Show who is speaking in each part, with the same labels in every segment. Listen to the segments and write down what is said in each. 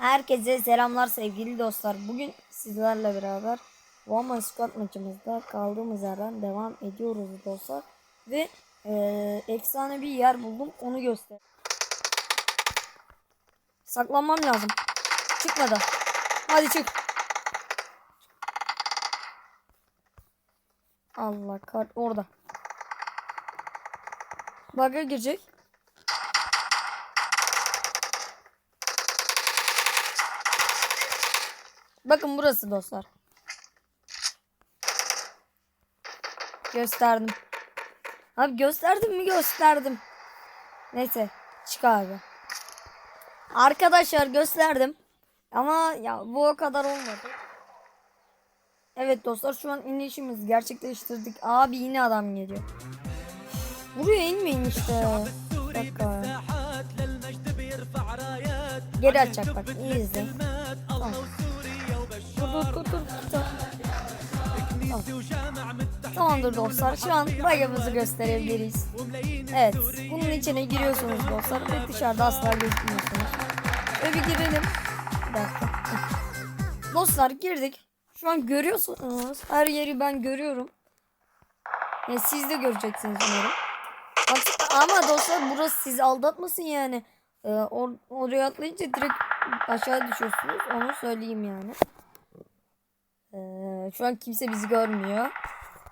Speaker 1: Herkese selamlar sevgili dostlar. Bugün sizlerle beraber Roma Squad maçımızda kaldığımız yerden devam ediyoruz dostlar. Ve eee, efsane bir yer buldum onu göster. Saklanmam lazım. Çıkmadı. Hadi çık. Allah kart orada. Bug'a girecek. Bakın burası dostlar. Gösterdim. Abi gösterdim mi gösterdim. Neyse çık abi. Arkadaşlar gösterdim. Ama ya bu o kadar olmadı. Evet dostlar şu an inişimizi gerçekleştirdik. Abi yine adam geliyor. Buraya inmeyin işte. Bir. Geri açacak bak iyi izle. Tamam. Dur dur dur dur. dur. Tamam. Tamamdır dostlar. Şu an bayımızı gösterebiliriz. Evet. Bunun içine giriyorsunuz dostlar. Ve dışarıda asla gözükmüyorsunuz. Ve bir girelim. Dostlar girdik. Şu an görüyorsunuz. Her yeri ben görüyorum. Yani siz de göreceksiniz umarım. Baksana, ama dostlar burası sizi aldatmasın yani. Ee, or oraya atlayınca direkt aşağı düşüyorsunuz. Onu söyleyeyim yani. Ee, şu an kimse bizi görmüyor.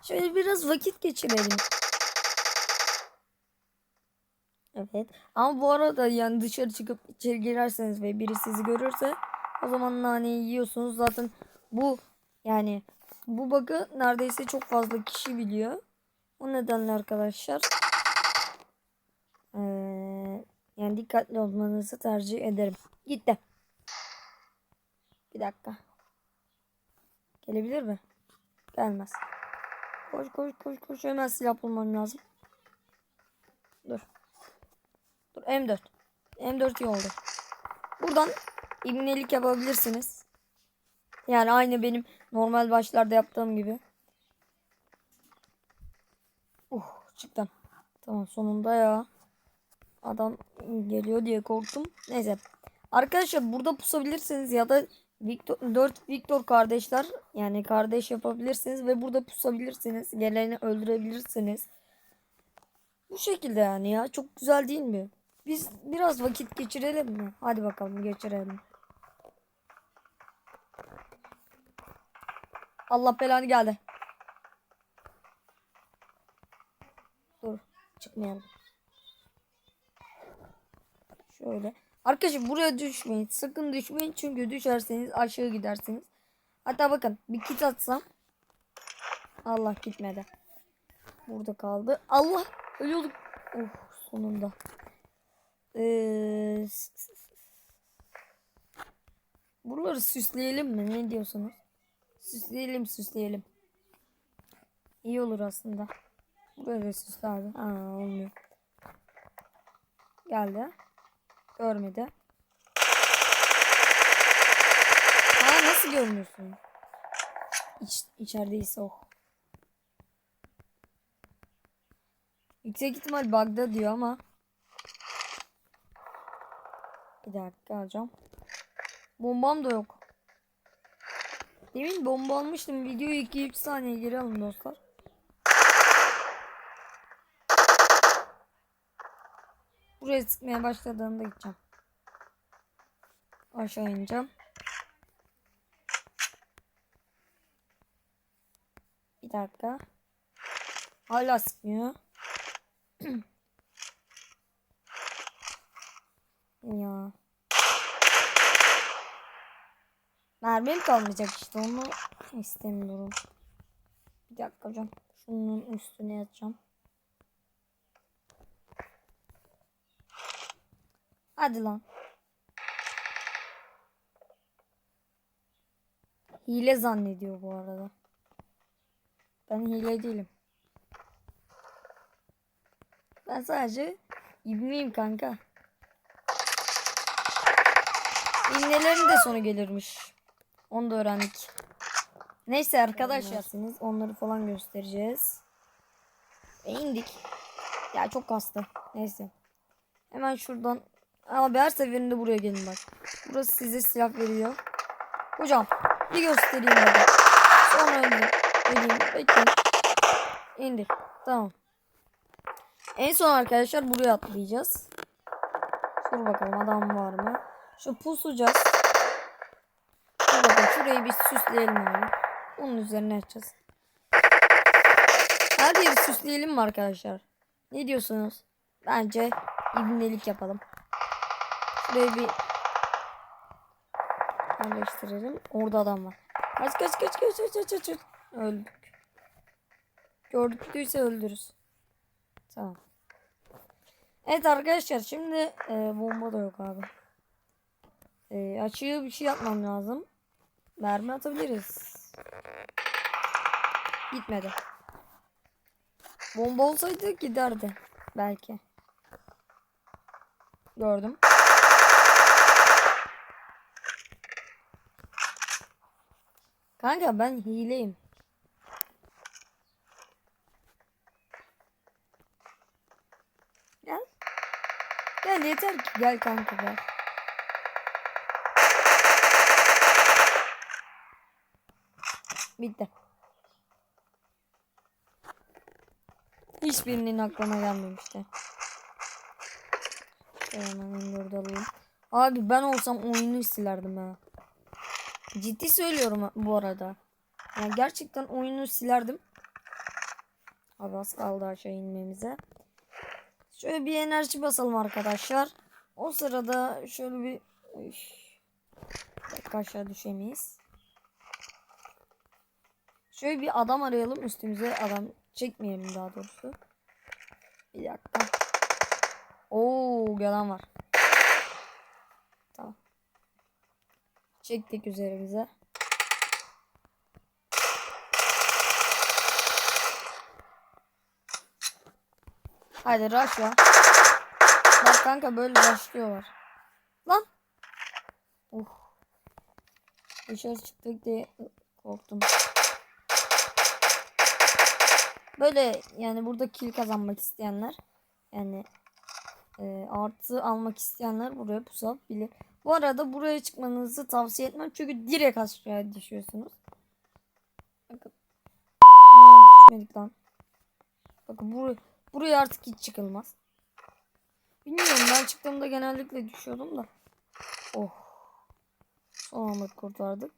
Speaker 1: Şöyle biraz vakit geçirelim. Evet. Ama bu arada yani dışarı çıkıp içeri girerseniz ve biri sizi görürse o zaman naneyi yiyorsunuz. Zaten bu yani bu bug'ı neredeyse çok fazla kişi biliyor. O nedenle arkadaşlar ee, yani dikkatli olmanızı tercih ederim. Gitti. Bir dakika. Gelebilir mi? Gelmez. Koş koş koş koş hemen silah bulmam lazım. Dur. Dur M4. M4 iyi oldu. Buradan ibnelik yapabilirsiniz. Yani aynı benim normal başlarda yaptığım gibi. Uh çıktım. Tamam sonunda ya. Adam geliyor diye korktum. Neyse. Arkadaşlar burada pusabilirsiniz ya da Victor, 4 Victor kardeşler yani kardeş yapabilirsiniz ve burada pusabilirsiniz. Geleni öldürebilirsiniz. Bu şekilde yani ya. Çok güzel değil mi? Biz biraz vakit geçirelim mi? Hadi bakalım geçirelim. Allah belanı geldi. Dur. Çıkmayalım. Şöyle. Arkadaşlar buraya düşmeyin. Sakın düşmeyin. Çünkü düşerseniz aşağı gidersiniz. Hatta bakın bir kit atsam. Allah gitmedi. Burada kaldı. Allah ölüyorduk. Oh sonunda. Ee, buraları süsleyelim mi? Ne diyorsunuz? Süsleyelim süsleyelim. İyi olur aslında. Buraya da süsle. Aa, olmuyor. Geldi. Görmedi. Ha nasıl görmüyorsun? İç, içerideyse oh. Yüksek ihtimal bug'da diyor ama. Bir dakika alacağım. Bombam da yok. Demin bomba almıştım. Videoyu 2-3 saniye geri alın dostlar. Buraya sıkmaya başladığında gideceğim. Aşağı ineceğim. Bir dakika. Hala sıkmıyor. ya. Mermim kalmayacak işte onu istemiyorum. Bir dakika hocam. Şunun üstüne yatacağım. Hadi lan. Hile zannediyor bu arada. Ben hile değilim. Ben sadece ibneyim kanka. İbnelerin de sonu gelirmiş. Onu da öğrendik. Neyse arkadaşlar siz onları falan göstereceğiz. E indik. Ya çok kastı. Neyse. Hemen şuradan. Abi her seferinde buraya gelin bak. Burası size silah veriyor. Hocam bir göstereyim hadi. Sonra öldür. Öleyim. Bekleyin. İndir. Tamam. En son arkadaşlar buraya atlayacağız. Dur bakalım adam var mı? Şu pusacağız. Dur bakalım şurayı bir süsleyelim abi. Bunun üzerine açacağız. Her yeri süsleyelim mi arkadaşlar? Ne diyorsunuz? Bence ibnelik yapalım. Şurayı bir yerleştirelim. Orada adam var. Kaç kaç kaç kaç kaç kaç kaç. Öldük. Gördüyse öldürürüz. Tamam. Evet arkadaşlar şimdi e, bomba da yok abi. E, açığı bir şey yapmam lazım. Mermi atabiliriz. Gitmedi. Bomba olsaydı giderdi. Belki. Gördüm. Kanka ben hileyim. Gel. Gel yeter ki gel kanka gel. Bitti. Hiçbirinin aklına gelmemişti. Hemen M4'ü alayım. Abi ben olsam oyunu silerdim ha. Ciddi söylüyorum bu arada. Yani gerçekten oyunu silerdim. Abi az kaldı aşağı inmemize. Şöyle bir enerji basalım arkadaşlar. O sırada şöyle bir... Bir dakika aşağı düşemeyiz. Şöyle bir adam arayalım üstümüze adam çekmeyelim daha doğrusu. Bir dakika. Oo gelen var. Tamam. Çektik üzerimize. Hadi rushla. Bak kanka böyle rushlıyorlar. Lan. Uh. Dışarı çıktık diye korktum. Böyle yani burada kill kazanmak isteyenler yani e, artı almak isteyenler buraya pusabilir. Bu arada buraya çıkmanızı tavsiye etmem çünkü direkt aşağıya düşüyorsunuz. Bakın. Düşmedik lan. Bakın buraya, buraya artık hiç çıkılmaz. Bilmiyorum ben çıktığımda genellikle düşüyordum da. Oh. Son anda kurtardık.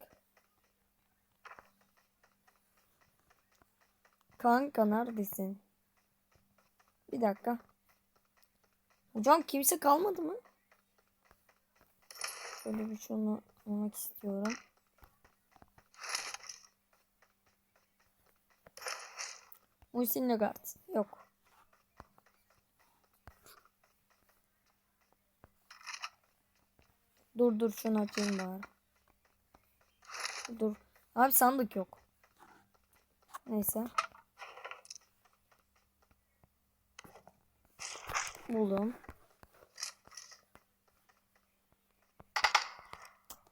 Speaker 1: Kanka neredesin? Bir dakika. Hocam kimse kalmadı mı? Şöyle bir şunu almak istiyorum. Muhsin Lagart. Yok. Dur dur şunu açayım bari. Dur. Abi sandık yok. Neyse. Buldum.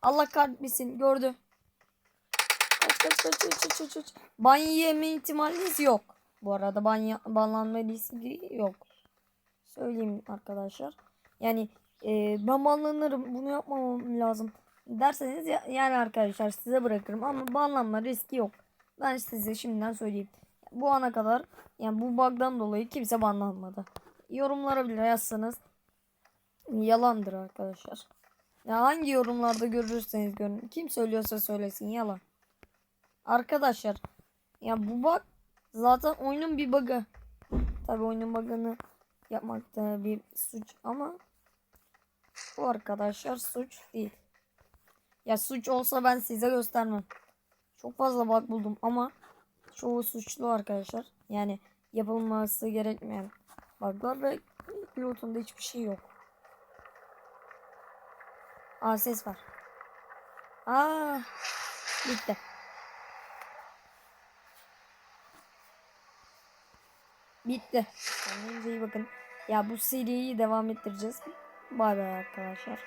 Speaker 1: Allah kahretmesin gördü. Kaç kaç kaç kaç kaç kaç. kaç. Ban yeme ihtimaliniz yok. Bu arada ban banlanma riski yok. Söyleyeyim arkadaşlar. Yani e, ben banlanırım bunu yapmamam lazım derseniz ya, yani arkadaşlar size bırakırım ama banlanma riski yok. Ben size şimdiden söyleyeyim. Bu ana kadar yani bu bug'dan dolayı kimse banlanmadı. Yorumlara bile yazsanız yalandır arkadaşlar. Ya hangi yorumlarda görürseniz görün. Kim söylüyorsa söylesin yalan. Arkadaşlar ya bu bug zaten oyunun bir bug'ı. Tabi oyunun bug'ını yapmakta bir suç ama bu arkadaşlar suç değil. Ya suç olsa ben size göstermem. Çok fazla bug buldum ama çoğu suçlu arkadaşlar. Yani yapılması gerekmeyen bug'lar ve pilotunda hiçbir şey yok. Aa ses var. Aa bitti. Bitti. Kendinize iyi bakın. Ya bu seriyi devam ettireceğiz. Bay bay arkadaşlar.